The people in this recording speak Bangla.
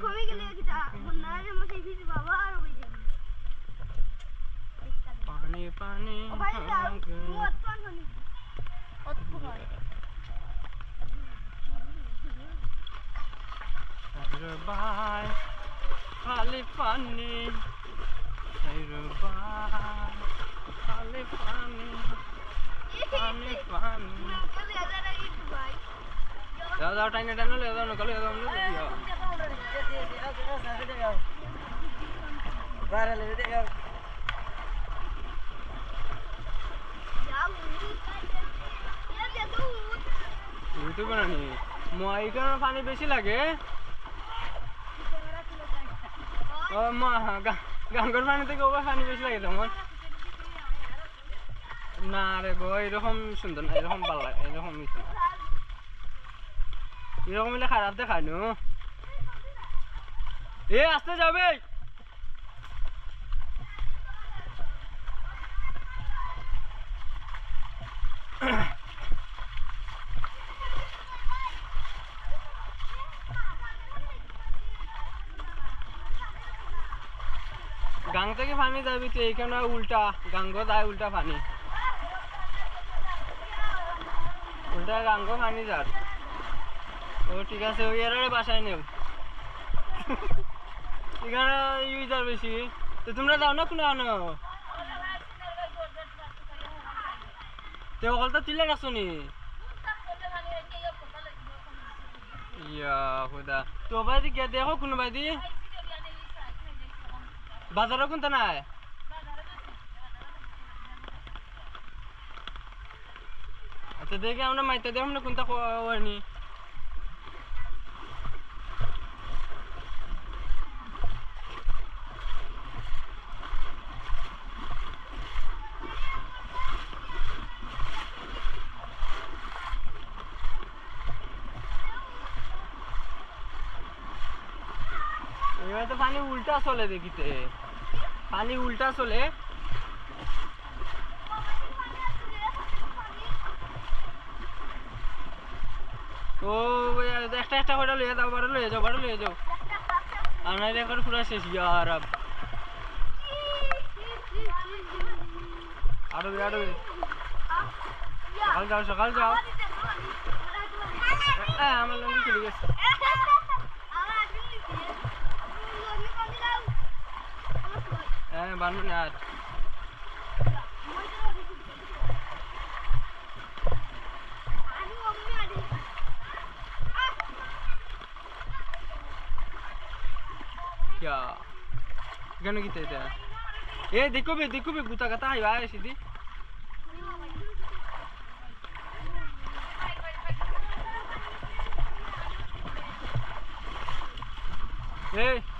komik oluyor ki daha. Bunlar ama sevgili baba arabaydı. Pani pani. O ben de bu attan hani. At bu var. Tecrübay Kalifani Tecrübay Kalifani Kalifani Leodan tiny tunnel, Leodan, Leodan, Leodan, Leodan. পানি বেশি লাগে গাঙ্গর পানি থেকে ওবার পানি বেশি লাগে তোমার না রে গো এরকম সুন্দর না এরকম ভালো লাগে এরকম এরকম খারাপ দেখায় নো আসতে যাবে। গাং থেকে পানি যাবি তো এইখানে উল্টা। গাঙ্গ যায় উল্টা পানি উল্টা গাঙ্গ পানি যার। ও ঠিক আছে, ওই এর বাসায় নেও। এখানে ইউজার বেশি। তো তোমরা যাও না কোনো আনো? তে অকল তো তুলে রাখছো নি? ইয়া খুদা। তো বাইদি গিয়ে দেখো কোনো বাইদি? বাজারও কোনটা নাই? আচ্ছা দেখে আমরা মাইতে দেখো না কোনটা এবার তো পানি উল্টা চলে দেখিতে। পানি উল্টা চলে। ও, একটা একটা করে লয়ে যাও বারো লয়ে যাও বারো লয়ে যাও। নাই এখন পুরা শেষ ইয়ার আব আরও আরও সকাল যাও সকাল যাও। হ্যাঁ আমার লঙ্গি চলে গেছে। ya. Kita ya, gitu ya eh dekho be dekho be buta kata ayo ayo Hey! Eh.